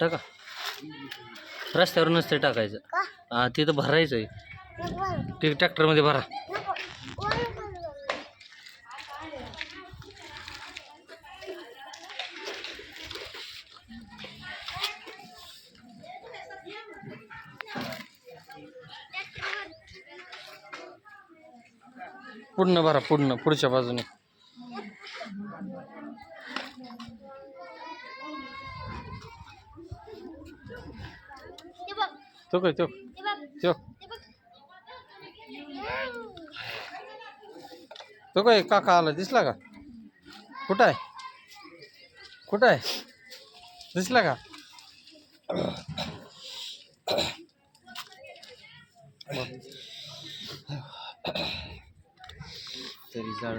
टाका. रस्त्यावरूनच नसते टाकायचं. हा तिथं भरायचं आहे ते ट्रॅक्टरमध्ये भरा. पूर्ण भरा पूर्ण पुढच्या बाजूने. तो काय तो तो तो काय काका आला, दिसला का? कुठं आहे? कुठं आहे? दिसला का? तरी